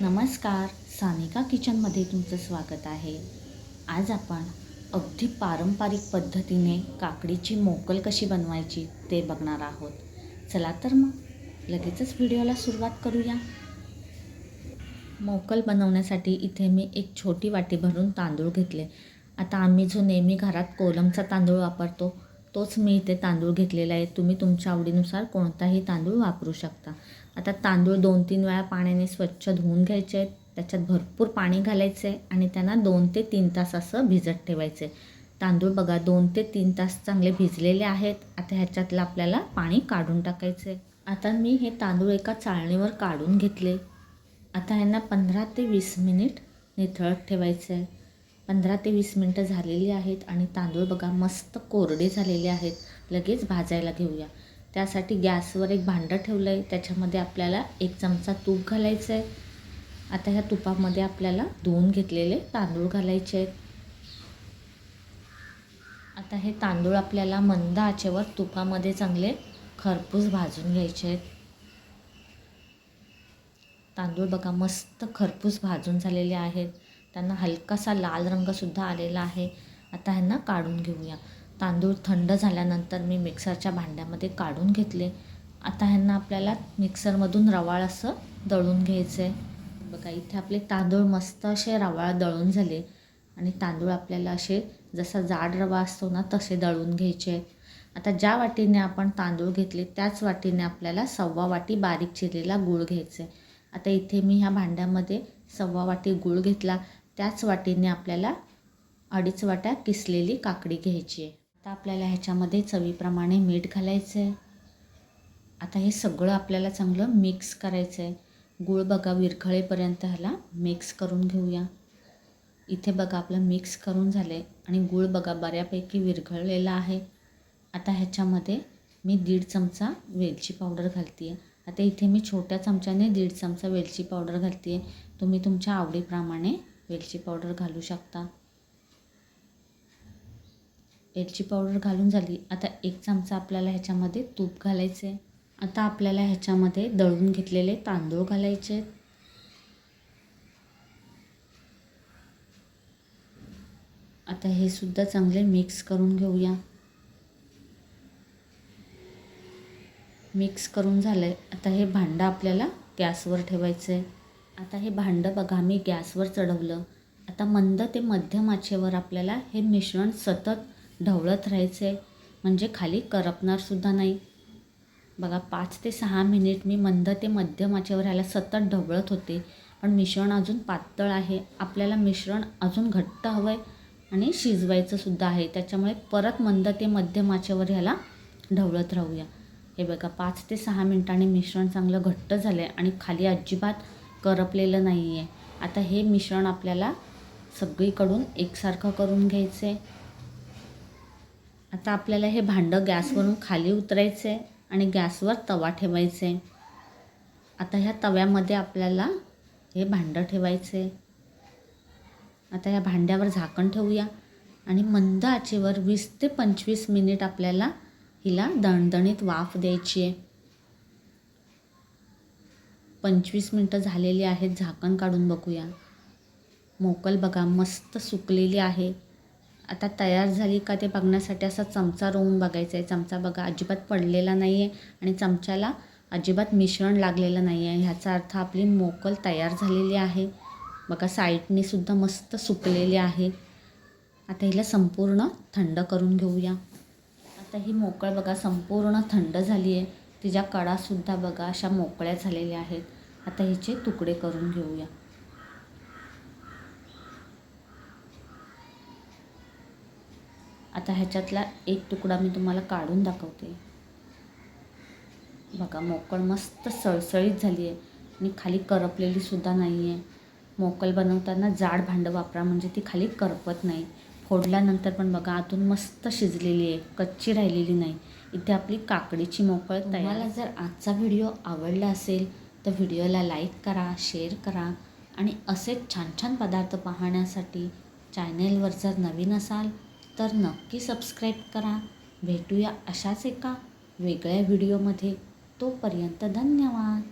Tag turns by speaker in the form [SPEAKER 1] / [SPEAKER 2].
[SPEAKER 1] नमस्कार सानिका किचनमध्ये तुमचं स्वागत आहे. आज आपण अगदी पारंपरिक पद्धतीने काकडीची मोकल कशी बनवायची ते बघणार आहोत. चला तर मग लगेचच व्हिडिओला सुरुवात करूया. मोकल बनवण्यासाठी इथे मी एक छोटी वाटी भरून तांदूळ घेतले. आता आम्ही जो नेहमी घरात कोलमचा तांदूळ वापरतो तोच मी इथे तांदूळ घेतलेला आहे. तुम्ही तुमच्या आवडीनुसार कोणताही तांदूळ वापरू शकता. आता तांदूळ दोन तीन वेळा पाण्याने स्वच्छ धुवून घ्यायचे. आहेत त्याच्यात भरपूर पाणी घालायचं आहे आणि त्यांना दोन ते तीन तास असं भिजत ठेवायचं. आहे तांदूळ बघा दोन ते तीन तास चांगले भिजलेले आहेत. आता ह्याच्यातलं आपल्याला पाणी काढून टाकायचं. आहे आता मी हे तांदूळ एका चाळणीवर काढून घेतले. आता ह्यांना पंधरा ते वीस मिनिट निथळत ठेवायचं. आहे पंधरा ते वीस मिनटं झालेली आहेत आणि तांदूळ बघा मस्त कोरडे झालेले आहेत. लगेच भाजायला घेऊया. त्यासाठी गॅसवर एक भांडं ठेवलं आहे त्याच्यामध्ये आपल्याला एक चमचा तूप घालायचं आहे आता ह्या तुपामध्ये आपल्याला धुवून घेतलेले तांदूळ घालायचे आहेत. आता हे तांदूळ आपल्याला मंद आचेवर तुपामध्ये चांगले खरपूस भाजून घ्यायचे आहेत. तांदूळ बघा मस्त खरपूस भाजून झालेले आहेत. त्यांना हलकासा लाल रंगसुद्धा आलेला आहे. आता ह्यांना काढून घेऊया. तांदूळ थंड झाल्यानंतर मी मिक्सरच्या भांड्यामध्ये काढून घेतले. आता ह्यांना आपल्याला मिक्सरमधून रवाळ असं दळून घ्यायचं आहे बघा इथे आपले तांदूळ मस्त असे रवाळ दळून झाले. आणि तांदूळ आपल्याला असे जसा जाड रवा असतो ना तसे दळून घ्यायचे. आता ज्या वाटीने आपण तांदूळ घेतले त्याच वाटीने आपल्याला सव्वा वाटी बारीक चिरलेला गूळ घ्यायचा. आहे आता इथे मी ह्या भांड्यामध्ये सव्वा वाटी गूळ घेतला. त्याच वाटीने आपल्याला अडीच वाट्या किसलेली काकडी घ्यायची आहे. आता आपल्याला ह्याच्यामध्ये चवीप्रमाणे मीठ घालायचं आहे आता हे सगळं आपल्याला चांगलं मिक्स करायचं आहे गूळ बघा विरघळेपर्यंत ह्याला मिक्स करून घेऊया. इथे बघा आपलं मिक्स करून झालं आहे आणि गूळ बघा बऱ्यापैकी विरघळलेला आहे. आता ह्याच्यामध्ये मी दीड चमचा वेलची पावडर घालते आहे आता इथे मी छोट्या चमच्याने दीड चमचा वेलची पावडर घालते आहे तुम्ही तुमच्या आवडीप्रमाणे वेलची पावडर घालू शकता. वेलची पावडर घालून झाली. आता एक चमचा आपल्याला ह्याच्यामध्ये तूप घालायचं आहे आता आपल्याला ह्याच्यामध्ये दळून घेतलेले तांदूळ घालायचे आहेत आता हे सुद्धा चांगले मिक्स करून घेऊया. मिक्स करून झालं आहे आता हे भांडं आपल्याला गॅसवर ठेवायचं आहे आता हे भांडं बघा मी गॅसवर चढवलं. आता मंद ते मध्यम आचेवर आपल्याला हे मिश्रण सतत ढवळत राहायचं आहे म्हणजे खाली करपणारसुद्धा नाही. बघा पाच ते सहा मिनिट मी मंद ते मध्यम आचेवर ह्याला सतत ढवळत होते. पण मिश्रण अजून पातळ आहे. आपल्याला मिश्रण अजून घट्ट हवं आहे आणि शिजवायचं सुद्धा आहे. त्याच्यामुळे परत मंद ते मध्यम आचेवर ह्याला ढवळत राहूया. हे बघा पाच ते सहा मिनटांनी मिश्रण चांगलं घट्ट झालं आहे आणि खाली अजिबात करपलेलं नाही आहे आता हे मिश्रण आपल्याला सगळीकडून एकसारखं करून घ्यायचं आहे आता आपल्याला हे भांडं गॅसवरून खाली उतरायचं आहे आणि गॅसवर तवा ठेवायचं आहे आता ह्या तव्यामध्ये आपल्याला हे भांडं ठेवायचं आहे आता ह्या भांड्यावर झाकण ठेवूया आणि मंद आचेवर वीस ते पंचवीस मिनिट आपल्याला हिला दणदणीत वाफ द्यायची आहे पंचवीस मिनटं झालेली आहेत झाकण काढून बघूया. मोकल बघा मस्त सुकलेली आहे. आता तयार झाली का ते बघण्यासाठी असा चमचा रोवून बघायचा आहे. चमचा बघा अजिबात पडलेला नाही आहे आणि चमच्याला अजिबात मिश्रण लागलेलं नाही आहे ह्याचा अर्थ आपली मोकल तयार झालेली आहे. बघा साईडने सुद्धा मस्त सुकलेली आहे. आता हिला संपूर्ण थंड करून घेऊया. आता ही मोकळ बघा संपूर्ण थंड झाली आहे तिच्या कडासुद्धा बघा अशा मोकळ्या झालेल्या आहेत. आता हिचे तुकडे करून घेऊया. आता ह्याच्यातला एक तुकडा मी तुम्हाला काढून दाखवते. बघा मोकळ मस्त सळसळीत झाली आहे आणि खाली करपलेलीसुद्धा नाही आहे मोकल बनवताना जाड भांडं वापरा म्हणजे ती खाली करपत नाही. फोडल्यानंतर पण बघा आतून मस्त शिजलेली आहे कच्ची राहिलेली नाही. इथे आपली काकडीची मोकळ तुम्हाला जर आजचा व्हिडिओ आवडला असेल तर व्हिडिओला लाईक करा शेअर करा आणि असेच छान छान पदार्थ पाहण्यासाठी चॅनेलवर जर नवीन असाल तर नक्की सबस्क्राईब करा. भेटूया अशाच एका वेगळ्या व्हिडिओमध्ये तोपर्यंत धन्यवाद.